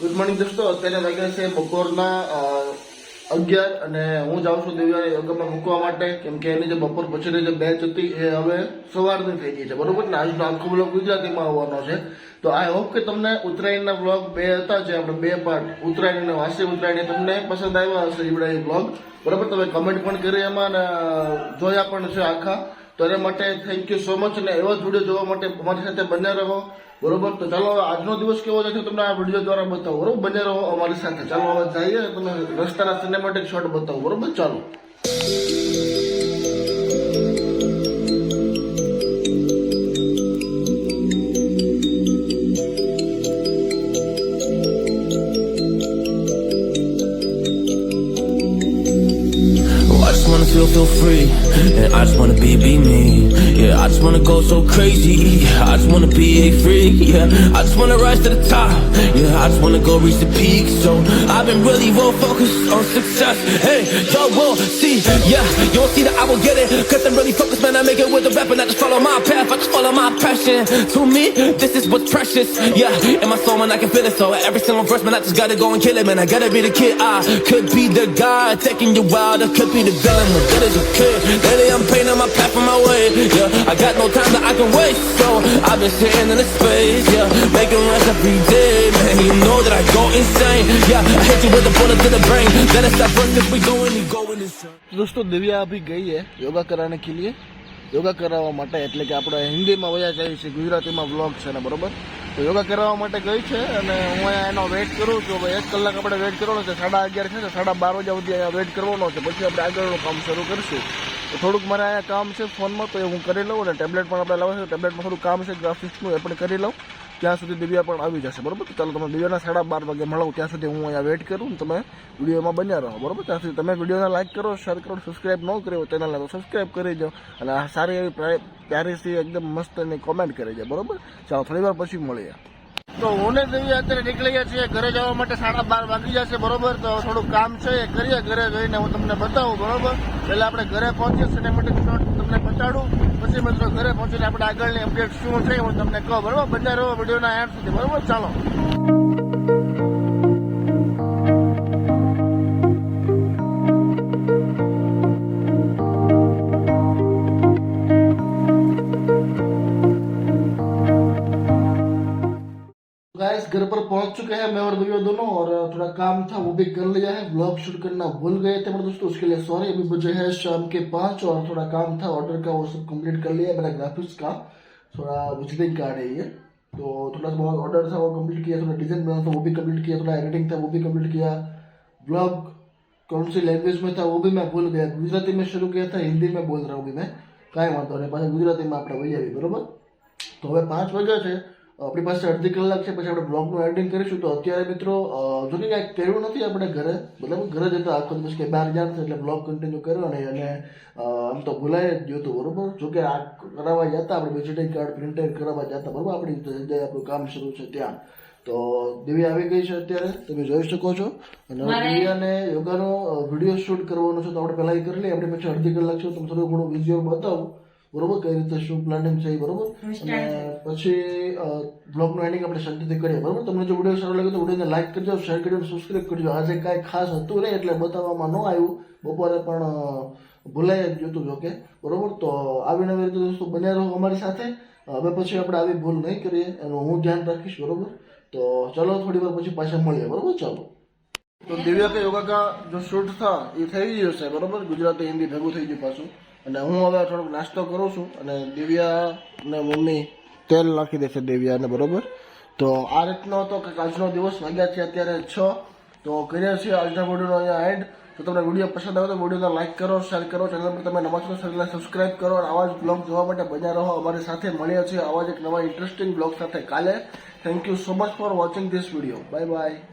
Good morning દોસ્તો. અત્યારે વાગ્યા છે બપોરના અગિયાર અને હું જાઉં છું દિવ્યાને યોગામાં મૂકવા માટે. કેમ કે એની જે બપોર પછીની જે બેચ હતી એ હવે સવારની થઈ ગઈ છે. બરોબર ને? આજનો આખો બ્લોગ ગુજરાતીમાં આવવાનો છે. તો આઈ હોપ કે તમને ઉત્તરાયણના બ્લોગ બે હતા જે આપણે બે પાર્ટ ઉત્તરાયણ અને વાસી ઉત્તરાયણ તમને પસંદ આવ્યા હશે એ બ્લોગ બરોબર? તમે કમેન્ટ પણ કરી એમાં અને જોયા પણ છે આખા. તો માટે થેન્ક યુ સો મચ અને એવા જ વીડિયો જોવા માટે અમારી સાથે બન્યા રહો. બરોબર? તો ચાલો, આજનો દિવસ કેવો છે તમને આ વીડિયો દ્વારા બતાવો. બરોબર? બન્યા રહો અમારી સાથે. ચાલો, હવે જઈએ. તમે રસ્તાના સિનેમેટિક શોટ બતાવો. બરોબર? ચાલો. Wanna feel, feel free. And I just wanna be, be me. Yeah, I just wanna go so crazy. Yeah, I just wanna be a freak. Yeah, I just wanna rise to the top. Yeah, I just wanna go reach the peak. So I've been really well focused on success. Hey, y'all will see. Yeah, you'll see that I will get it. Cause I'm really focused, man. I make it with the rap and I just follow my path. I just follow my passion. To me, this is what's precious. Yeah, in my soul, man, I can feel it. So every single verse, man, I just gotta go and kill it, man. I gotta be the kid. I could be the guy taking you wild. I could be the villain, as good as you. Lately I'm painting my path on my way, yeah. I got no time that I can waste, so I've been sitting in the space, yeah. Making rest every day, man. You know that I go insane, yeah. I hit you with a bullet to the brain. Let us stop if we go and you go in this. दोस्तों दिव्या अभी गई है योगा कराने के लिए યોગા કરાવવા માટે, એટલે કે આપણે હિન્દીમાં વયા જાય છે ગુજરાતીમાં વ્લોગ છે ને, બરોબર? તો યોગા કરાવવા માટે ગઈ છે અને હું એનો વેઇટ કરું છું. હવે એક કલાક આપણે વેઇટ કરવાનો છે. સાડા અગિયાર છે સાડા બાર વાગ્યા સુધી અહીંયા વેઇટ કરવાનો છે. પછી આપણે આગળનું કામ શરૂ કરીશું. તો થોડુંક મારે અહીંયા કામ છે ફોનમાં, તો એ હું કરી લઉં અને ટેબ્લેટ પણ આપણે લાવવા છે. ટેબ્લેટમાં થોડું કામ છે ગ્રાફિક્સનું એ પણ કરી લઉં. ત્યાં સુધી દિવ્યા પણ આવી જશે, બરોબર? ચાલો તમે દિવ્યાના સાડા બાર વાગે મળો, ત્યાં સુધી હું અહીંયા વેઇટ કરું તમે વિડીયોમાં બન્યા રહો, બરાબર? ત્યાં સુધી તમે વિડીયોને લાઇક કરો શેર કરો સબસ્ક્રાઇબ ન કર્યો ચેનલને તો સબસ્ક્રાઇબ કરી દો અને સારી એવી પ્રાય- પ્યારી એકદમ મસ્ત એની કોમેન્ટ કરી દે, બરોબર? ચાલો, થોડી વાર પછી મળીએ. તો હું ને અત્યારે નીકળી ગયા છીએ. ઘરે જવા માટે સાડા બાર વાગી જશે, બરોબર? તો થોડું કામ છે, એ કરીએ. ઘરે જઈને હું તમને બતાવું, બરોબર? એટલે આપણે ઘરે પહોંચીએ સિનેમેટિક માટે તમને બતાડું. પછી મિત્રો ઘરે પહોંચીને આપણે આગળની અપડેટ શું છે હું તમને કહું, બરોબર? બધા રહો વિડીયોના એન્ડ સુધી, બરોબર? ચાલો. गाइस घर पर पहुंच चुके हैं मैं और भैया दोनों और थोड़ा काम था वो भी कर लिया है ब्लॉग शूट करना भूल गए थे मेरे दोस्तों उसके लिए सॉरी अभी बजे है शाम के पाँच और थोड़ा काम था ऑर्डर का वो सब कंप्लीट कर लिया मेरा ग्राफिक्स का थोड़ा विजिटिंग कार्ड है ये तो थोड़ा सा बहुत ऑर्डर था वो कंप्लीट किया थोड़ा डिजाइन बनाना था वो भी कंप्लीट किया थोड़ा एडिटिंग था वो भी कंप्लीट किया ब्लॉग कौन सी लैंग्वेज में था वो भी मैं भूल गया गुजराती में शुरू किया था हिंदी में बोल रहा हूँ अभी मैं કાંઈ વાંધો નહીં પાછા ગુજરાતીમાં આપણે વહી આવી બરોબર તો હવે પાંચ વાગ્યા છે આપણી પાસે અડધી કલાક છે પછી આપણે બ્લોગનું એડિટિંગ કરીશું. તો અત્યારે મિત્રો જો કે કાંઈ કર્યું નથી આપણે ઘરે બધા ઘરે જતા આખો દિવસ કે બહાર ગયા નથી એટલે બ્લોગ કન્ટિન્યુ કર્યો નહીં અને આમ તો ભૂલાઈ જ ગયું હતું બરાબર? જો કે આ કરાવવા જતા આપણે વિઝિટિંગ કાર્ડ પ્રિન્ટેડ કરાવવા જતા બરાબર? આપણી જગ્યાએ આપણું કામ શરૂ છે ત્યાં. તો દેવી આવી ગઈ છે અત્યારે તમે જોઈ શકો છો. અને દિવ્યાને યોગાનો વીડિયો શૂટ કરવાનો છે તો આપણે પહેલા એ કરી લઈએ. આપણે પછી અડધી કલાક છે તો થોડું ઘણું વિઝ્યુઅલ બતાવું. બરોબર કઈ રીતે શું પ્લાનિંગ છે બરોબર? અને પછી બ્લોગનું એન્ડિંગ આપણે શાંતિથી કરીએ બરોબર? તમને જો વીડિયો સારો લાગે તો વિડીયોને લાઈક કરજો શેર કરજો સબસ્ક્રાઈબ કરજો. આજે કાંઈ ખાસ હતું નહીં એટલે બતાવવામાં ન આવ્યું. બપોરે પણ ભૂલાઈ જ હતું જોકે બરોબર? તો આવી નવી રીતે દોસ્તો બન્યા રહો અમારી સાથે. હવે પછી આપણે આવી ભૂલ નહીં કરીએ એનું હું ધ્યાન રાખીશ બરોબર? તો ચલો થોડી વાર પછી પાછા મળીએ બરોબર? ચાલો. તો દિવ્યા કે યોગા કા જો શૂટ થા, એ થઈ ગયું છે બરોબર? ગુજરાતી હિન્દી ભેગું થઈ ગયું પાછું. અને હું હવે થોડોક નાસ્તો કરું છું અને દિવ્યા ને મમ્મી તેલ નાખી દેશે દિવ્યાને, બરોબર? તો આ રીતનો હતો કે આજનો દિવસ વાગ્યા છે અત્યારે છ. તો કરીએ છીએ આજના વિડીયોનો અહીંયા એન્ડ તો તમને વીડિયો પસંદ આવે તો વિડીયોને લાઇક કરો શેર કરો ચેનલ પર તમે નવા છો ચેનલને સબસ્ક્રાઇબ કરો અને આવા જ બ્લોગ જોવા માટે બન્યા રહો. અમારી સાથે મળ્યા છીએ આવા જ એક નવા ઇન્ટરેસ્ટિંગ બ્લોગ સાથે કાલે. Thank you so much for watching this video bye bye